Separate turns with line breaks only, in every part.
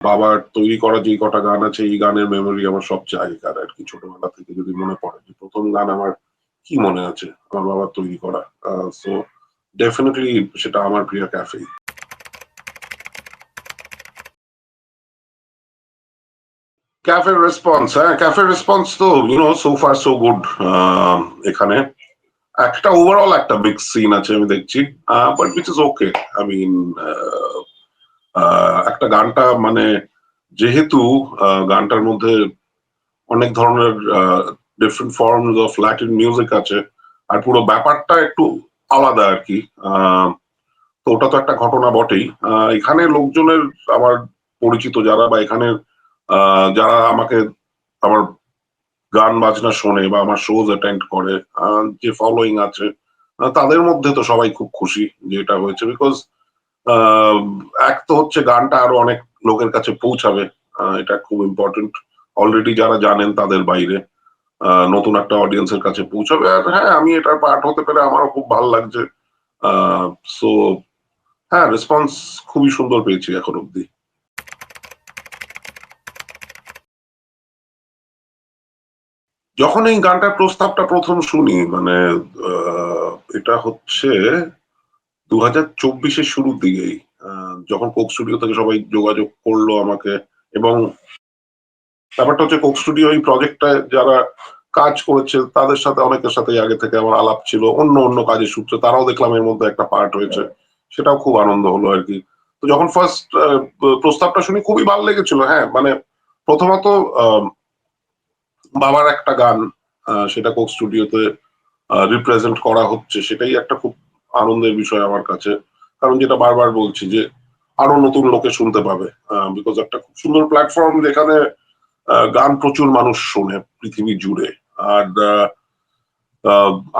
বাবার তৈরি করা যে কটা গান আছে, এই গানের মেমোরি আমার সবচেয়ে আগেকার আর কি ছোটবেলা থেকে যদি মনে পড়ে যে প্রথম গান আমার কি মনে আছে? আমার বাবার তৈরি করা। সো ডেফিনেটলি সেটা আমার প্রিয় ক্যাফে ক্যাফে রেসপন্স হ্যাঁ ক্যাফে রেসপন্স তো you know so far so good এখানে। একটা ওভারঅল একটা বিগ সিন আছে আমি দেখছি but which is okay I mean একটা গানটা মানে যেহেতু গানটার মধ্যে অনেক ধরনের different forms of Latin music আছে, আর পুরো ব্যাপারটা একটু আলাদা আর কি। তো ওটা তো একটা ঘটনা বটেই। এখানে লোকজনের আমার পরিচিত যারা বা এখানে যারা আমাকে আমার গান বাজনা শোনে বা আমার শোজ অ্যাটেন্ড করে যে ফলোয়িং আছে তাদের মধ্যে তো সবাই খুব খুশি যে এটা হয়েছে বিকজ এক তো হচ্ছে গানটা আরও অনেক লোকের কাছে পৌঁছাবে। এটা খুব ইম্পর্টেন্ট অলরেডি যারা জানেন তাদের বাইরে নতুন একটা অডিয়েন্সের কাছে পৌঁছাবে। আর হ্যাঁ আমি এটার পার্ট হতে পেরে আমারও খুব ভালো লাগছে। সো হ্যাঁ রেসপন্স খুবই সুন্দর পেয়েছি এখন অব্দি যখন এই গানটার প্রস্তাবটা প্রথম শুনি মানে এটা হচ্ছে দু হাজার চব্বিশের শুরুর দিকেই যখন কোক স্টুডিও থেকে সবাই যোগাযোগ করল আমাকে এবং ব্যাপারটা হচ্ছে কোক স্টুডিও এই প্রজেক্টটা যারা কাজ করেছে, তাদের সাথে, অনেকের সাথে আগে থেকে আমার আলাপ ছিল, অন্য অন্য কাজের সূত্রে তারাও দেখলাম এর মধ্যে একটা পার্ট হয়েছে, সেটাও খুব আনন্দ হলো আর কি। তো যখন ফার্স্ট প্রস্তাবটা শুনি খুবই ভালো লেগেছিল হ্যাঁ মানে প্রথমত বাবার একটা গান সেটা কোক স্টুডিওতে রিপ্রেজেন্ট করা হচ্ছে, সেটাই একটা খুব আনন্দের বিষয় আমার কাছে। কারণ যেটা বারবার বলছি যে, আরও নতুন লোকে শুনতে পাবে বিকজ একটা খুব সুন্দর প্ল্যাটফর্ম যেখানে গান প্রচুর মানুষ শোনে পৃথিবী জুড়ে। আর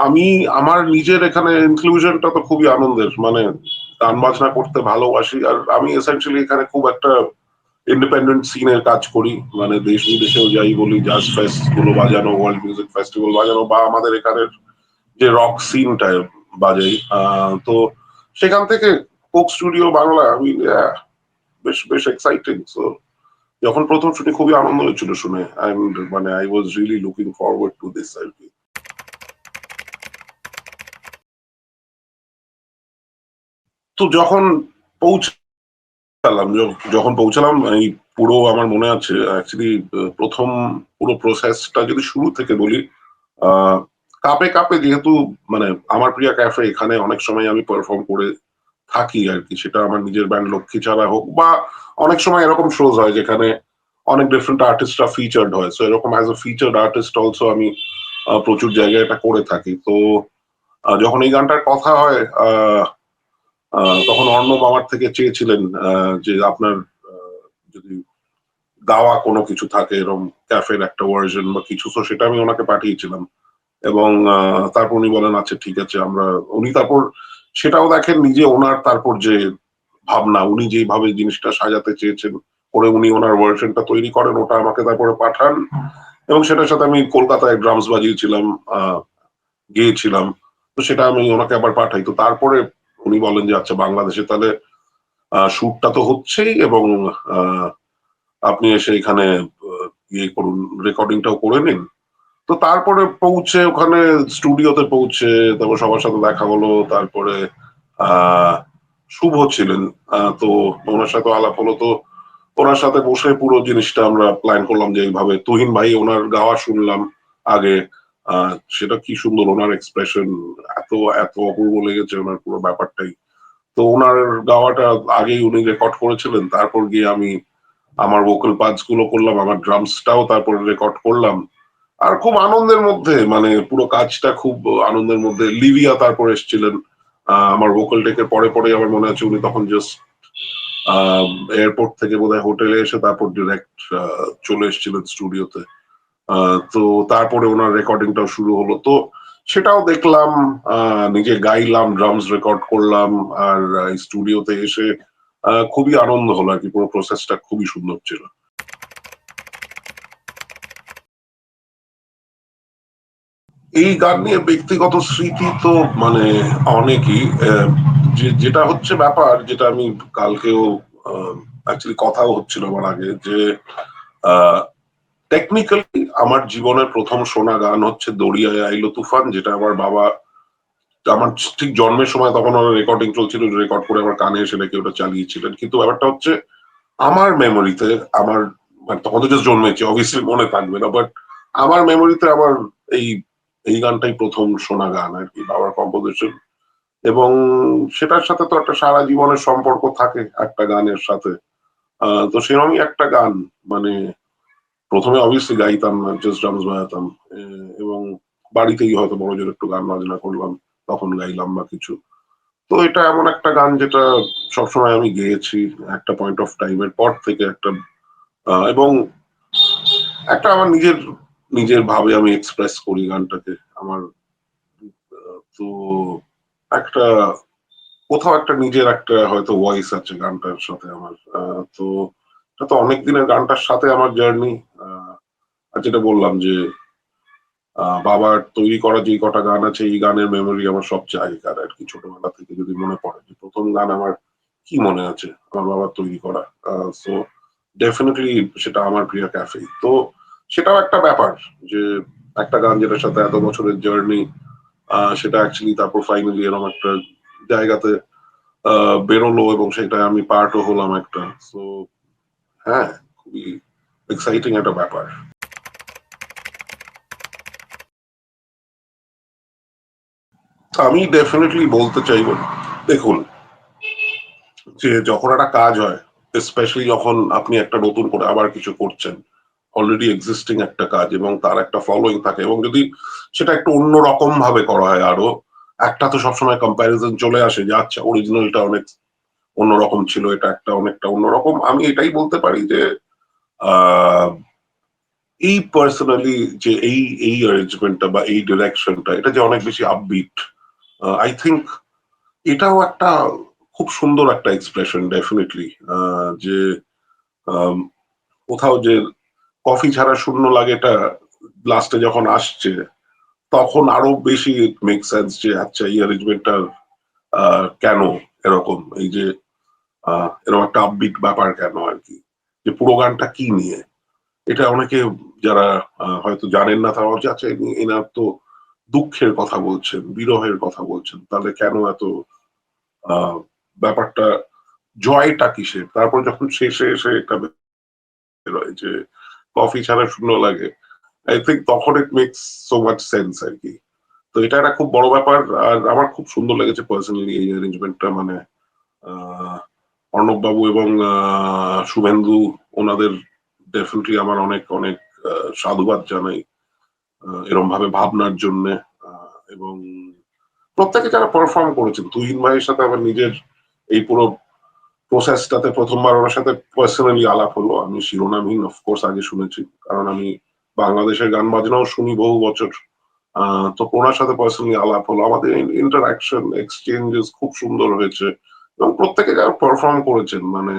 আমি, আমার নিজের এখানে ইনক্লুশনটা তো খুবই আনন্দের। মানে গান বাজনা করতে ভালোবাসি, আর আমি এসেন্সিয়ালি এখানে খুব একটা ইন্ডিপেন্ডেন্ট সিনের কাজ করি। মানে দেশ বিদেশেও যাই বলি জাজ ফেস্টগুলো বাজানো ওয়ার্ল্ড মিউজিক ফেস্টিভ্যাল বাজানো, বা আমাদের এখানের যে রক সিনটা বাজাই তো সেখান থেকে কোক স্টুডিও বাংলা আমি বেশ বেশ এক্সাইটিং সো যখন প্রথম শুনি খুবই আনন্দ হয়েছিল শুনে। অ্যান্ড মানে I was really looking forward to this আর কি। তো যখন পৌঁছালাম যখন পৌঁছালাম, এই পুরো আমার মনে আছে অ্যাকচুয়ালি প্রথম পুরো প্রসেসটা যদি শুরু থেকে বলি কাপে কাপে যেহেতু মানে আমার প্রিয় ক্যাফে এখানে অনেক সময় আমি পারফর্ম করে থাকি আর কি সেটা আমার নিজের ব্যান্ড লক্ষ্মী ছাড়া হোক বা অনেক সময় এরকম শোজ হয় যেখানে অনেক ডিফারেন্ট আর্টিস্টরা ফিচার্ড হয়। সো এরকম as a featured artist also আমি প্রচুর জায়গায় এটা করে থাকি। তো যখন এই গানটার কথা হয় তখন অর্ণব আমার থেকে চেয়েছিলেন যে আপনার যদি গাওয়া কোনো কিছু থাকে এরকম ক্যাফের একটা ভার্জন বা কিছু। তো সেটা আমি ওনাকে পাঠিয়েছিলাম। এবং তারপর উনি বলেন আচ্ছা ঠিক আছে, আমরা উনি তারপর সেটাও দেখেন নিজে ওনার তারপর যে ভাবনা, উনি যেভাবে জিনিসটা সাজাতে চেয়েছেন, করে উনি ওনার ভার্সনটা তৈরি করেন, ওটা আমাকে তারপরে পাঠান। এবং সেটার সাথে আমি কলকাতায় ড্রামস বাজিয়েছিলাম গেয়েছিলাম। তো সেটা আমি ওনাকে আবার পাঠাই। তো তারপরে উনি বলেন যে আচ্ছা বাংলাদেশে তাহলে শুটটা তো হচ্ছেই এবং আপনি এসে এখানে ইয়ে করুন রেকর্ডিংটাও করে নিন। তো তারপরে পৌঁছে ওখানে স্টুডিওতে পৌঁছে, তারপর সবার সাথে দেখা হলো, তারপরে শুভ ছিলেন তো ওনার সাথে আলাপ হলো, তো ওনার সাথে বসে পুরো জিনিসটা আমরা প্ল্যান করলাম যে এইভাবে, তুহিন ভাই ওনার গাওয়া শুনলাম আগে সেটা কি সুন্দর ওনার এক্সপ্রেশন এত এত অপূর্ব লেগেছে ওনার পুরো ব্যাপারটাই। তো ওনার গাওয়াটা আগেই উনি রেকর্ড করেছিলেন, তারপর গিয়ে আমি আমার ভোকাল পার্টসগুলো করলাম, আমার ড্রামসটাও তারপরে রেকর্ড করলাম। আর খুব আনন্দের মধ্যে মানে পুরো কাজটা খুব আনন্দের মধ্যে। লিভিয়া তারপর এসেছিলেন আমার ভোকাল টেকের পরে পরে আমার মনে আছে উনি তখন জাস্ট এয়ারপোর্ট থেকে বোধহয় হোটেলে এসে তারপর ডিরেক্ট চলে এসেছিলেন স্টুডিওতে তো তারপরে ওনার রেকর্ডিংটাও শুরু হলো। তো সেটাও দেখলাম নিজে গাইলাম ড্রামস রেকর্ড করলাম, আর স্টুডিওতে এসে খুবই আনন্দ হলো আর কি। পুরো প্রসেসটা খুবই সুন্দর ছিল। এই গান নিয়ে ব্যক্তিগত স্মৃতি তো মানে অনেকই যেটা হচ্ছে ব্যাপার, যেটা আমি কালকেও কথাও হচ্ছিল আমার আগে, যে টেকনিক্যালি আমার জীবনের প্রথম শোনা গান হচ্ছে দরিয়ায় আইলো তুফান, যেটা আমার বাবা, আমার ঠিক জন্মের সময় তখন আমার রেকর্ডিং চলছিল রেকর্ড করে আমার কানে এসে নাকি ওটা চালিয়েছিলেন। কিন্তু ব্যাপারটা হচ্ছে, আমার মেমোরিতে আমার মানে তখন তো জাস্ট জন্মেছি অবভিয়াসলি মনে থাকবে না বাট আমার মেমোরিতে আমার এই এই গানটাই প্রথম শোনা গান আর কি, বাবার কম্পোজিশন এবং সেটার সাথে তো একটা সারা জীবনের সম্পর্ক থাকে একটা গানের সাথে। তো সেরকমই একটা গান মানে প্রথমে অবভিয়াসলি গাইতাম জাস্ট ড্রামস বাজাতাম। এবং বাড়িতেই হয়তো বড় জোর একটু গান বাজনা করলাম, তখন গাইলাম বা কিছু। তো এটা এমন একটা গান যেটা সবসময় আমি গেয়েছি একটা পয়েন্ট অফ টাইমের পর থেকে একটা এবং একটা আমার নিজের নিজের ভাবে আমি এক্সপ্রেস করি গানটাকে। আমার তো একটা, কোথাও একটা নিজের একটা হয়তো ভয়েস আছে গানটার সাথে আমার। তো এটা তো অনেক দিনের গানটার সাথে আমার জার্নি আর যেটা বললাম যে বাবার তৈরি করা যে কটা গান আছে, এই গানের মেমোরি আমার সবচেয়ে আগেকার আর কি ছোটবেলা থেকে যদি মনে পড়ে যে প্রথম গান আমার কি মনে আছে, আমার বাবার তৈরি করা। সো ডেফিনেটলি সেটা আমার প্রিয় ক্যাফে তো সেটাও একটা ব্যাপার যে একটা গান যেটার সাথে এত বছরের জার্নি সেটা অ্যাকচুয়ালি তারপর ফাইনালি এরকম একটা জায়গাতে বেরোলো এবং সেটা আমি পার্টও হলাম একটা। সো হ্যাঁ খুবই এক্সাইটিং একটা ব্যাপার। আমি ডেফিনেটলি বলতে চাইব, দেখুন, যে যখন একটা কাজ হয় স্পেশালি যখন আপনি একটা নতুন করে আবার কিছু করছেন অলরেডি এক্সিস্টিং একটা কাজ এবং তার একটা ফলোইং থাকে এবং যদি সেটা একটু অন্য রকম ভাবে করা হয় আরও, একটা তো সবসময় কম্প্যারিজন চলে আসে যে আচ্ছা অরিজিনালটা অনেক অন্যরকম ছিল, এটা একটা অনেকটা অন্যরকম আমি এটাই বলতে পারি যে এই পার্সোনালি যে এই এই অ্যারেঞ্জমেন্টটা বা এই ডিরেকশনটা এটা যে অনেক বেশি আপবিট আই থিঙ্ক এটাও একটা খুব সুন্দর একটা এক্সপ্রেশন ডেফিনেটলি যে কোথাও যে কফি ছাড়া শূন্য লাগে এটা লাস্টে যখন আসছে, তখন আরও বেশি মেক সেন্স যে আচ্ছা এই অ্যারেঞ্জমেন্টটা কেন এরকম? এই যে এরকম একটা আপবিট ব্যাপার কেন আর কি? যে পুরো গানটা কি নিয়ে? এটা অনেকে যারা হয়তো জানেন না তারা ভাবছে আচ্ছা এনার তো দুঃখের কথা বলছেন, বিরহের কথা বলছেন, তাহলে কেন এত ব্যাপারটা, জয়টা কিসের? তারপর যখন শেষে এসে এটা বেরোয় যে কফি ছাড়া শূন্য লাগে। আই থিঙ্ক তখন it makes so much sense আর কি তো এটা একটা খুব বড় ব্যাপার, আর আমার খুব সুন্দর লেগেছে পার্সোনালি এই অ্যারেঞ্জমেন্টটা মানে অর্ণব বাবু এবং শুভেন্দু, ওনাদের ডেফিনেটলি আমার অনেক অনেক সাধুবাদ জানাই এরম ভাবে ভাবনার জন্য এবং প্রত্যেকে যারা পারফর্ম করেছেন, তুহিন ভাইয়ের সাথে আমার নিজের এই পুরো প্রসেসটাতে প্রথমবার ওনার সাথে পার্সোনালি আলাপ হলো। আমি শিরোনামহীন অফকোর্স আগে শুনেছি। কারণ আমি বাংলাদেশের গান বাজনাও শুনি বহু বছর। তো ওনার সাথে পার্সোনালি আলাপ হলো। আমাদের ইন্টারাকশন এক্সচেঞ্জেস খুব সুন্দর হয়েছে। এবং প্রত্যেকে যারা পারফর্ম করেছেন মানে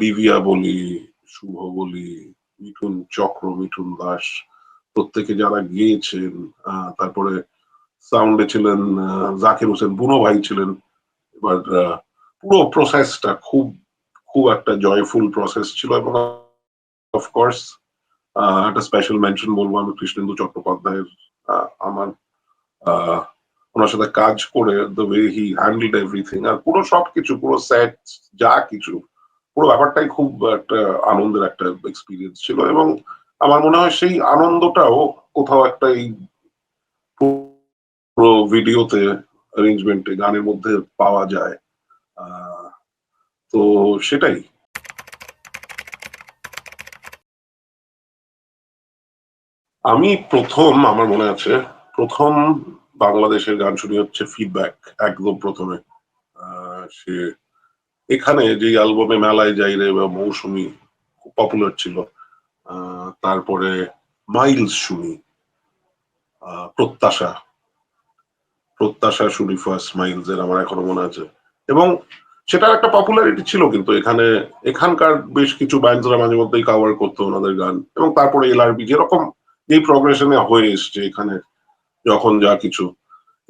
লিভিয়া বলি, শুভ বলি, মিঠুন চক্র, মিঠুন দাস, প্রত্যেকে যারা গিয়েছেন তারপরে সাউন্ডে ছিলেন জাকির হোসেন, বুনো ভাই ছিলেন। এবার পুরো প্রসেসটা খুব খুব একটা জয়ফুল প্রসেস ছিল এবং অফকোর্স একটা স্পেশাল মেনশন বলব আমি কৃষ্ণেন্দু চট্টোপাধ্যায়ের আমার ওনার সাথে কাজ করে the way he handle everything আর পুরো সবকিছু, পুরো সেট যা কিছু, পুরো ব্যাপারটাই খুব একটা আনন্দের একটা এক্সপিরিয়েন্স ছিল এবং আমার মনে হয় সেই আনন্দটাও কোথাও একটা এই পুরো ভিডিওতে অ্যারেঞ্জমেন্টে গানের মধ্যে পাওয়া যায়। তো সেটাই। আমি প্রথম, আমার মনে আছে, প্রথম বাংলাদেশের গান শুনি হচ্ছে ফিডব্যাক একদম প্রথমে। সে এখানে যে অ্যালবামে মেলায় যাই রে, বা মৌসুমি খুব পপুলার ছিল তারপরে মাইলস শুনি প্রত্যাশা। প্রত্যাশা শুনি ফার্স্ট মাইলস এর আমার এখনও মনে আছে। এবং সেটার একটা পপুলারিটি ছিল কিন্তু এখানে, এখানকার বেশ কিছু ব্যান্ডসরা মাঝে মধ্যেই কাভার করতো ওনাদের গান। এবং তারপরে এলআরবি যেরকম এই প্রগ্রেশনে হয়ে এসছে এখানে যখন যা কিছু।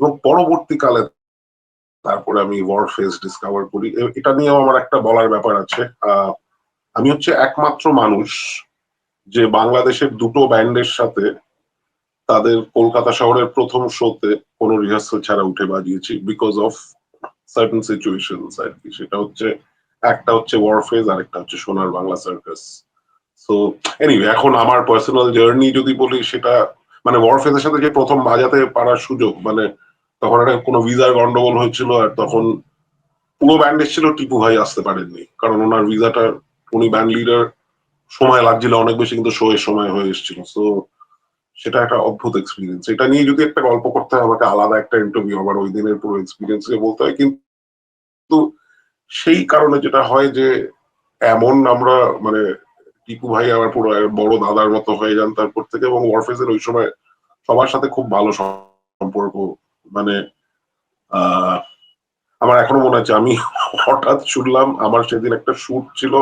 এবং পরবর্তীকালে তারপরে আমি ওয়ার ফেস ডিসকভার করি এটা নিয়েও আমার একটা বলার ব্যাপার আছে। আমি হচ্ছে একমাত্র মানুষ যে বাংলাদেশের দুটো ব্যান্ডের সাথে তাদের কলকাতা শহরের প্রথম শোতে কোনো রিহার্সাল ছাড়া উঠে বাজিয়েছি বিকজ অফ সার্টেন সিচুয়েশন আর কি। সেটা হচ্ছে, একটা হচ্ছে ওয়ারফেজ আর একটা হচ্ছে সোনার বাংলা সার্কাস সো এনিওয়ে এখন আমার পার্সোনাল জার্নি যদি বলি, সেটা মানে ওয়ারফেজের সাথে যে প্রথম বাজাতে পারার সুযোগ মানে তখন একটা কোনো ভিসার গন্ডগোল হয়েছিল, আর তখন পুরো ব্যান্ড এসেছিল, টিপু ভাই আসতে পারেননি। কারণ ওনার ভিসাটা উনি ব্যান্ড লিডার সময় লাগছিল অনেক বেশি, কিন্তু শো এর সময় হয়ে এসেছিল। সো সেটা একটা অদ্ভুত এক্সপিরিয়েন্স এটা নিয়ে যদি একটা গল্প করতে হয়, আমাকে আলাদা একটা ইন্টারভিউ আবার ওই দিনের পুরো এক্সপিরিয়েন্স বলতে হয়, কিন্তু সেই কারণে যেটা হয় যে এমন আমরা মানে টিপু ভাই আমার পুরো বড় দাদার মতো হয়ে যান তারপর থেকে এবং ওয়ারফেজের ওই সময় সবার সাথে খুব ভালো সম্পর্ক। মানে আমার এখনও মনে আছে, আমি হঠাৎ শুনলাম আমার সেদিন একটা শুট ছিল,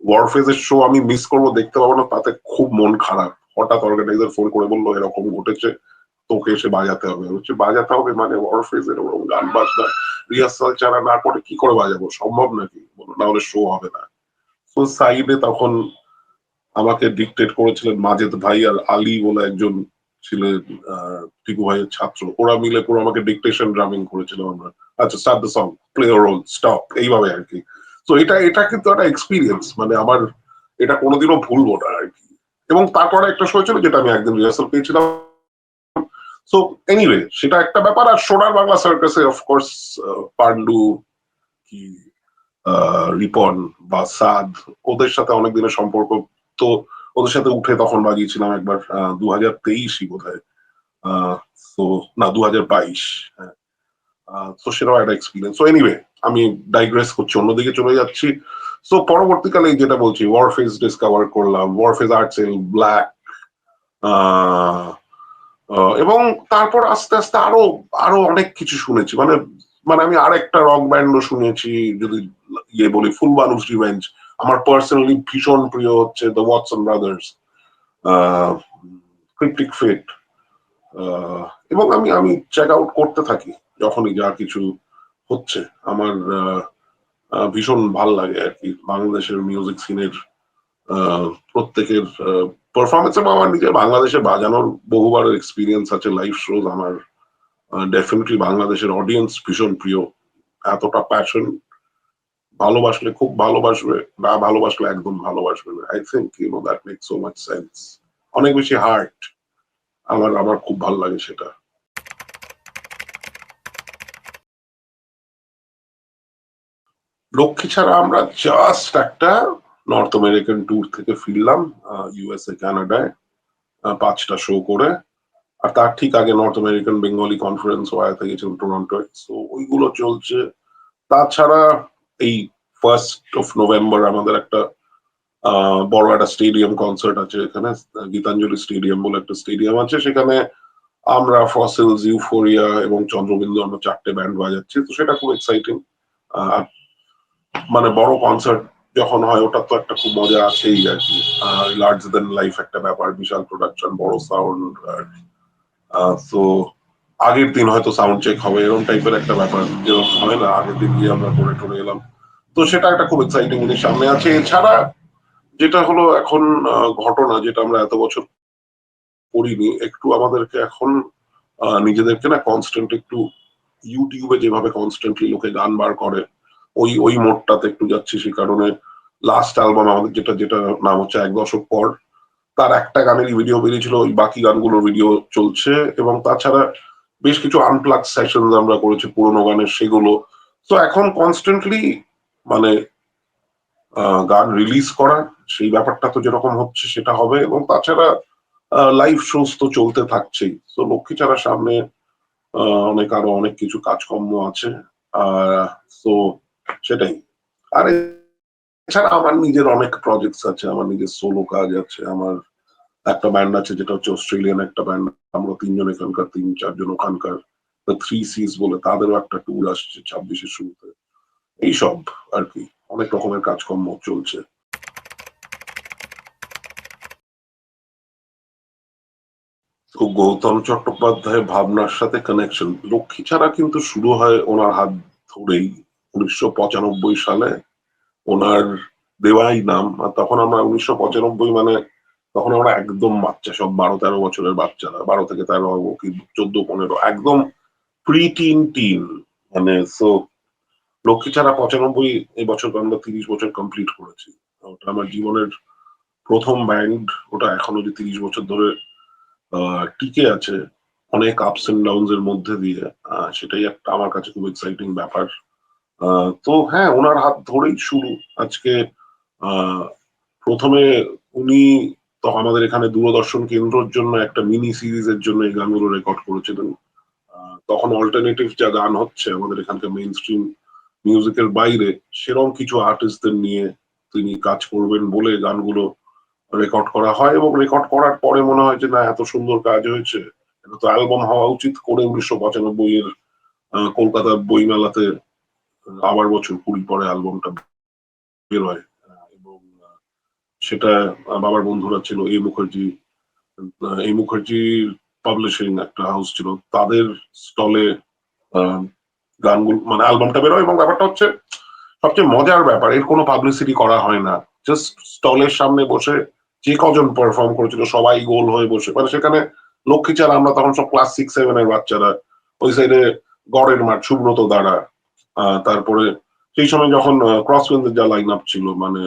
ওয়ারফেজের শো আমি মিস করব, দেখতে পাবো না, তাতে খুব মন খারাপ। হঠাৎ অর্গানাইজার ফোন করে বলল, এরকম ঘটেছে, তোকে এসে বাজাতে হবে। হচ্ছে বাজাতে হবে মানে ওয়ারফেজ ওরকম গান বাজনা। রিহার্সাল ছাড়া না করে কি করে বাজাবো? সম্ভব নাকি? না হলে শো হবে না। তো সাইডে তখন আমাকে ডিকটেট করেছিলেন মাজেদ ভাই আর আলী বলে একজন ছিলেন টিপু ভাইয়ের ছাত্র। ওরা মিলে পুরো আমাকে ডিকটেশন ড্রামিং করেছিল আমরা। আচ্ছা start the song play roll stop এইভাবে আর কি। তো এটা এটা কিন্তু একটা এক্সপিরিয়েন্স মানে আমার এটা কোনোদিনও ভুলবো না আর কি। এবং তারপরে একটা শো ছিল যেটা আমি একদিন রিহার্সাল পেয়েছিলাম। সো এনিওয়ে সেটা একটা ব্যাপার। আর সোনার বাংলা সার্কাসে অফকোর্স পান্ডু কি আহ, রিপন বা সাদ ওদের সাথে অনেক দিনের সম্পর্ক। তো ওদের সাথে উঠে তখন বাজিয়েছিলাম একবার দু হাজার তেইশই বোধ হয় তো না দু হাজার বাইশ তো সেটাও একটা এক্সপিরিয়েন্স সো এনিওয়ে আমি ডাইগ্রেস করছি অন্যদিকে চলে যাচ্ছি। সো পরবর্তীকালে যেটা বলছি ওয়ারফেজ ডিসকভার করলাম। ওয়ারফেজ আর্টসেল ব্ল্যাক এবং তারপর আস্তে আস্তে আরও আরও অনেক কিছু শুনেছি। মানে মানে আমি আর একটা রক ব্যান্ডও শুনেছি, যদি ইয়ে বলি ফুল মানুষ রিভেঞ্জ আমার পার্সোনালি ভীষণ প্রিয় হচ্ছে the Watson Brothers Cryptic Fate এবং আমি আমি চেক আউট করতে থাকি, যখনই যা কিছু হচ্ছে। আমার ভীষণ ভালো লাগে আর কি। বাংলাদেশের মিউজিক সিনের প্রত্যেকের পারফরমেন্স আমার নিজের বাংলাদেশে বাজানোর বহুবার এক্সপিরিয়েন্স আছে লাইভ শোজ আমার ডেফিনেটলি বাংলাদেশের অডিয়েন্স ভীষণ প্রিয়। এতটা প্যাশন ভালোবাসলে খুব ভালোবাসবে না ভালোবাসলে একদম ভালোবাসবে I think you know that make so much sense অনেক বেশি হার্ট আমার আমার খুব ভালো লাগে সেটা। লক্ষ্মী ছাড়া আমরা জাস্ট একটা নর্থ আমেরিকান ট্যুর থেকে ফিরলাম ইউএসএ কানাডায় পাঁচটা শো করে। আর তার ঠিক আগে নর্থ আমেরিকান বেঙ্গলি কনফারেন্স ওয়াতে গেছিলাম টরন্টোয় সো ওইগুলো চলছে। তাছাড়া এই ফার্স্ট অফ নভেম্বর আমাদের একটা বড় একটা স্টেডিয়াম কনসার্ট আছে এখানে, গীতাঞ্জলি স্টেডিয়াম বলে একটা স্টেডিয়াম আছে। সেখানে আমরা ফসিলস ইউফোরিয়া এবং চন্দ্রবিন্দু আমরা চারটে ব্যান্ড বাজাচ্ছি। তো সেটা খুব এক্সাইটিং মানে বড় কনসার্ট যখন হয়, ওটা তো একটা খুব মজা আছেই আর কি। লার্জ দেন লাইফ একটা ব্যাপার, বিশাল প্রোডাকশন বড় সাউন্ড আর তো আগের দিন হয়তো সাউন্ড চেক হবে, এরকম টাইপের একটা ব্যাপার। যেরকম হয় না, আগের দিন গিয়ে আমরা করে টরে এলাম। তো সেটা একটা খুব এক্সাইটিং জিনিস সামনে আছে। এছাড়া যেটা হলো এখন ঘটনা যেটা আমরা এত বছর করিনি, একটু আমাদেরকে এখন নিজেদেরকে না কনস্ট্যান্ট একটু ইউটিউবে যেভাবে কনস্ট্যান্টলি লোকে গান বার করে ওই ওই মোডটাতে একটু যাচ্ছি সেই কারণে লাস্ট অ্যালবাম আমাদের যেটা যেটা নাম হচ্ছে এক দশক পর, তার একটা গানেরই ভিডিও বেরিয়েছিল, ওই বাকি গানগুলোর ভিডিও চলছে এবং তাছাড়া বেশ কিছু আনপ্লাগ সেশন আমরা করেছি, পুরোনো গানের সেগুলো। তো এখন কনস্ট্যান্টলি মানে গান রিলিজ করা, সেই ব্যাপারটা তো যেরকম হচ্ছে সেটা হবে এবং তাছাড়া লাইভ শোজ তো চলতে থাকছেই। তো লক্ষ্মী ছাড়া সামনে অনেক আরও অনেক কিছু কাজকর্ম আছে। আহ তো সেটাই। আর এছাড়া আমার নিজের অনেক প্রজেক্টস আছে, আমার নিজের সোলো কাজ আছে, আমার একটা ব্যান্ড আছে যেটা হচ্ছে অস্ট্রেলিয়ান একটা ব্যান্ড আমরা তিনজন এখানকার তিন, চারজন ওখানকার থ্রি সিজ বলে তাদেরও একটা ট্যুর আসছে ছাব্বিশের শুরুতে। এইসব আর কি, অনেক রকমের কাজকর্ম চলছে। তো গৌতম চট্টোপাধ্যায় ভাবনার সাথে কানেকশন লক্ষ্মী ছাড়া কিন্তু শুরু হয় ওনার হাত ধরেই। উনিশশো পঁচানব্বই সালে ওনার দেওয়াই নাম। তখন আমরা উনিশশো পঁচানব্বই মানে তখন আমরা একদম বাচ্চা, সব বারো তেরো বছরের বাচ্চারা, বারো থেকে তেরো কি, চোদ্দ, পনেরো, একদম প্রি টিন টিন মানে সো লক্ষ্মী ছাড়া পঁচানব্বই এই বছর আমরা তিরিশ বছর কমপ্লিট করেছি। ওটা আমার জীবনের প্রথম ব্যান্ড ওটা এখনও যে তিরিশ বছর ধরে টিকে আছে, অনেক আপস এন্ড ডাউনস এর মধ্যে দিয়ে সেটাই একটা আমার কাছে খুব এক্সাইটিং ব্যাপার। তো হ্যাঁ ওনার হাত ধরেই শুরু আজকে প্রথমে উনি তো আমাদের এখানে দূরদর্শন কেন্দ্রের জন্য একটা মিনি সিরিজের জন্য এই গানগুলো রেকর্ড করেছিলেন। তখন অল্টারনেটিভ যা গান হচ্ছে আমাদের এখানকার মেইন স্ট্রিম মিউজিকের বাইরে সেরকম কিছু আর্টিস্টদের নিয়ে তিনি কাজ করবেন বলে গানগুলো রেকর্ড করা হয় এবং রেকর্ড করার পরে মনে হয় যে, না, এত সুন্দর কাজ হয়েছে। এটা তো অ্যালবাম হওয়া উচিত করে উনিশশো পঁচানব্বই এর কলকাতার বইমেলাতে আবার বছর কুড়ি পরে অ্যালবামটা বেরোয় এবং সেটা বাবার বন্ধুরা ছিল এ মুখার্জি এই মুখার্জির পাবলিশিং একটা হাউস ছিল। তাদের স্টলে গানগুলো মানে অ্যালবামটা বেরোয় এবং ব্যাপারটা হচ্ছে, সবচেয়ে মজার ব্যাপার, এর কোনো পাবলিসিটি করা হয় না। জাস্ট স্টলের সামনে বসে যে কজন পারফর্ম করেছিল, সবাই গোল হয়ে বসে। মানে সেখানে লক্ষ্মী ছাড়া আমরা তখন সব ক্লাস সিক্স সেভেন এর বাচ্চারা, ওই সাইডে গড়ের মাঠ, সুব্রত দ্বারা তারপরে সেই সময় যখন ক্রস ক্রসওয়েন্সের যা লাইন আপ ছিল মানে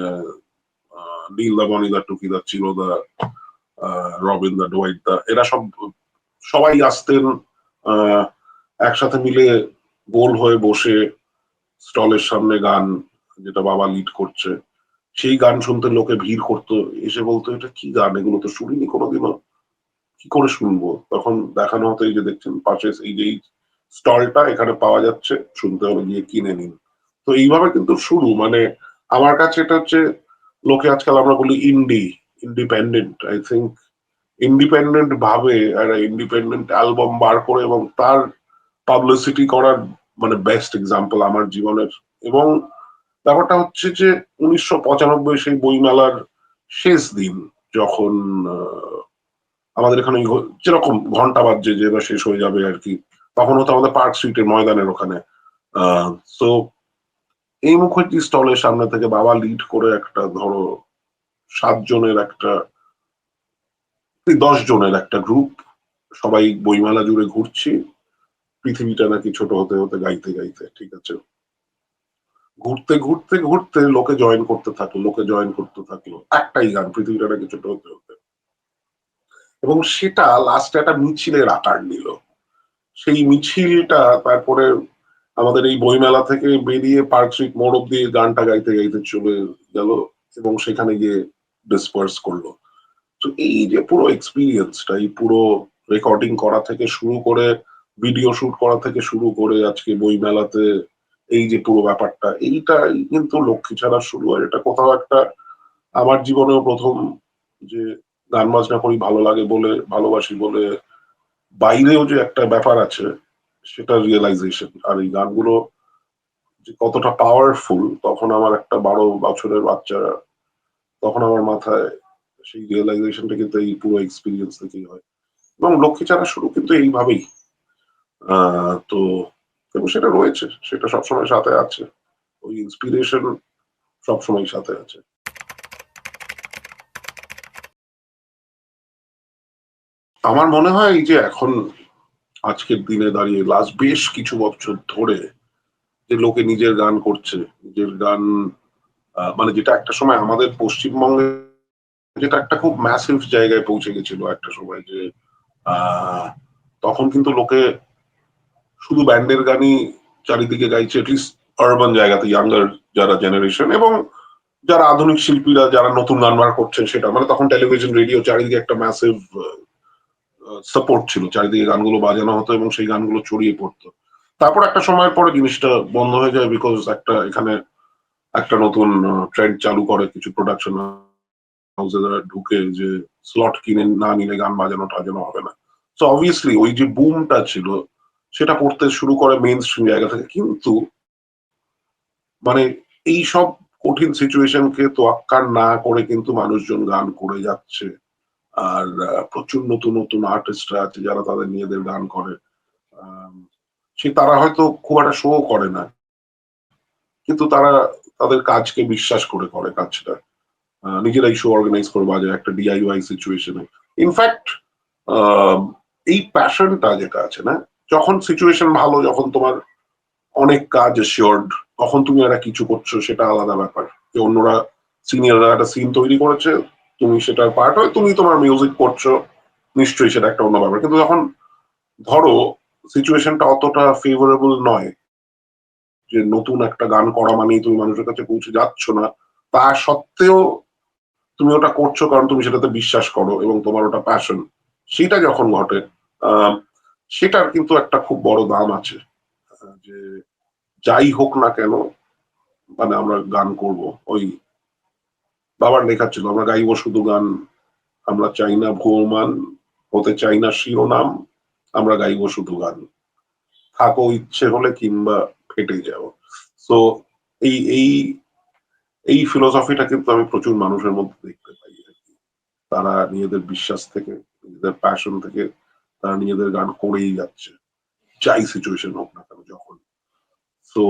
নীল দা, বনি দা, টুকি দা ছিল দা রবিন দা, ডোয়াইট দা, এরা সব, সবাই আসতেন একসাথে মিলে গোল হয়ে বসে স্টলের সামনে গান, যেটা বাবা লিড করছে। সেই গান শুনতে লোকে ভিড় করতো, এসে বলতো, এটা কি গান? এগুলো তো শুনিনি কোনোদিনও। কি করে শুনব? তখন দেখানো হতো, এই যে দেখছেন পাশে এই যে স্টলটা এখানে পাওয়া যাচ্ছে, শুনতে হবে গিয়ে কিনে নিন। তো এইভাবে কিন্তু শুরু মানে আমার কাছে এটা হচ্ছে, লোকে আজকাল আমরা বলি indie independent I think independent ভাবে একটা ইন্ডিপেন্ডেন্ট অ্যালবাম বার করে এবং তার পাবলিসিটি করার মানে বেস্ট এক্সাম্পল আমার জীবনের। এবং ব্যাপারটা হচ্ছে যে উনিশশো পঁচানব্বই সেই বইমেলার শেষ দিন যখন আমাদের এখানে যেরকম ঘণ্টা বাজছে যে এবার শেষ হয়ে যাবে আর কি। তখন হতো আমাদের পার্ক স্ট্রিটের ময়দানের ওখানে। তো এই মুখার্জি স্টলের সামনে থেকে বাবা লিড করে একটা, ধরো সাত জনের একটা দশ জনের একটা গ্রুপ সবাই বইমেলা জুড়ে ঘুরছি। পৃথিবীটা নাকি ছোট হতে হতে গাইতে গাইতে, ঠিক আছে। ঘুরতে ঘুরতে ঘুরতে লোকে জয়েন করতে থাকল, লোকে জয়েন করতে থাকল। একটাই গান, পৃথিবীটা নাকি ছোট হতে হতে। এবং সেটা লাস্টে একটা মিছিলের আকার নিল। সেই মিছিলটা তারপরে আমাদের এই বইমেলা থেকে বেরিয়ে পার্ক স্ট্রিট মোড় অব্দি গানটা গাইতে গাইতে চলে গেল এবং সেখানে গিয়ে ডিসপার্স করল। তো এই যে পুরো এক্সপিরিয়েন্সটা এই পুরো রেকর্ডিং করা থেকে শুরু করে ভিডিও শুট করা থেকে শুরু করে আজকে বই মেলাতে এই যে পুরো ব্যাপারটা, এইটাই কিন্তু লক্ষ্মী ছাড়া শুরু। হয় এটা কোথাও একটা আমার জীবনেও প্রথম যে গান বাজনা করি ভালো লাগে বলে, ভালোবাসি বলে বাইরেও যে একটা ব্যাপার আছে সেটা রিয়েলাইজেশন আর এই গানগুলো যে কতটা পাওয়ারফুল তখন আমার একটা বারো বছরের বাচ্চা, তখন আমার মাথায় সেই রিয়েলাইজেশনটা কিন্তু এই পুরো এক্সপিরিয়েন্স থেকেই হয়। এবং লক্ষ্মী ছাড়া শুরু কিন্তু এইভাবেই। তো এবং সেটা রয়েছে, সেটা সবসময় সাথে আছে। ওই ইন্সপিরেশন সবসময় সাথে আছে। আমার মনে হয় এই যে এখন আজকের দিনে দাঁড়িয়ে লাস্ট বেশ কিছু বছর ধরে যে লোকে নিজের গান করছে, নিজের গান মানে যেটা একটা সময় আমাদের পশ্চিমবঙ্গে যেটা একটা খুব ম্যাসিভ জায়গায় পৌঁছে গেছিল একটা সময় যে তখন কিন্তু লোকে শুধু ব্যান্ডের গানই চারিদিকে গাইছে আরবান জায়গাতে ইয়াঙ্গার যারা জেনারেশন এবং যারা আধুনিক শিল্পীরা, যারা নতুন গান বার করছেন সেটা মানে তখন টেলিভিশন রেডিও চারিদিকে একটা ম্যাসিভ সাপোর্ট ছিল, চারিদিকে গানগুলো বাজানো হতো এবং সেই গানগুলো ছড়িয়ে পড়তো। তারপর একটা সময়ের পরে জিনিসটা বন্ধ হয়ে যায় বিকজ একটা, এখানে একটা নতুন ট্রেন্ড চালু করে কিছু প্রোডাকশন ঢুকে যে স্লট কিনে না নিলে গান বাজানো টাজানো হবে না। সো অবভিয়াসলি ওই যে বুমটা ছিল, সেটা পড়তে শুরু করে মেন স্ট্রিম জায়গা থেকে। কিন্তু মানে এই সব কঠিন সিচুয়েশনকে তোয়াক্কার না করে কিন্তু মানুষজন গান করে যাচ্ছে। আর প্রচুর নতুন নতুন আর্টিস্টরা আছে যারা তাদের নিজেদের গান করে। সে তারা হয়তো খুব একটা শো করে না। কিন্তু তারা তাদের কাজকে বিশ্বাস করে করে কাজটা। নিজেরাই শো অর্গানাইজ করে বাজায় একটা ডিআইওয়াই সিচুয়েশনে ইনফ্যাক্ট এই প্যাশনটা যেটা আছে না, যখন সিচুয়েশন ভালো, যখন তোমার অনেক কাজ শিওর্ড তখন তুমি একটা কিছু করছ, সেটা আলাদা ব্যাপার। যে অন্যরা সিনিয়ররা একটা সিন তৈরি করেছে তুমি সেটার পার্ট হয়, তুমি তোমার মিউজিক করছ, নিশ্চয়ই সেটা একটা অন্য ব্যাপার। কিন্তু যখন ধরো সিচুয়েশনটা অতটা ফেভারেবল নয়, যে নতুন একটা গান করা মানেই তুমি মানুষের কাছে পৌঁছে যাচ্ছ না, তা সত্ত্বেও তুমি ওটা করছ কারণ তুমি সেটাতে বিশ্বাস করো এবং তোমার ওটা প্যাশন সেটা যখন ঘটে সেটার কিন্তু একটা খুব বড় দাম আছে। যে যাই হোক না কেন মানে আমরা গান করব, ওই বাবার লেখা ছিল, আমরা গাইব শুধু গান, আমরা চাই না ভ্রমান হতে চাই না শিরোনাম, আমরা গাইব শুধু গান। থাকো ইচ্ছে হলে কিংবা ফেটে যাও। তো এই এই এই ফিলোসফিটা কিন্তু আমি প্রচুর মানুষের মধ্যে দেখতে পাই তারা নিজেদের বিশ্বাস থেকে, নিজেদের প্যাশন থেকে তারা নিজেদের গান করেই যাচ্ছে, যাই সিচুয়েশন হোক না কেন, যখন। সো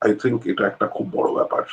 আই থিঙ্ক এটা একটা খুব বড় ব্যাপার।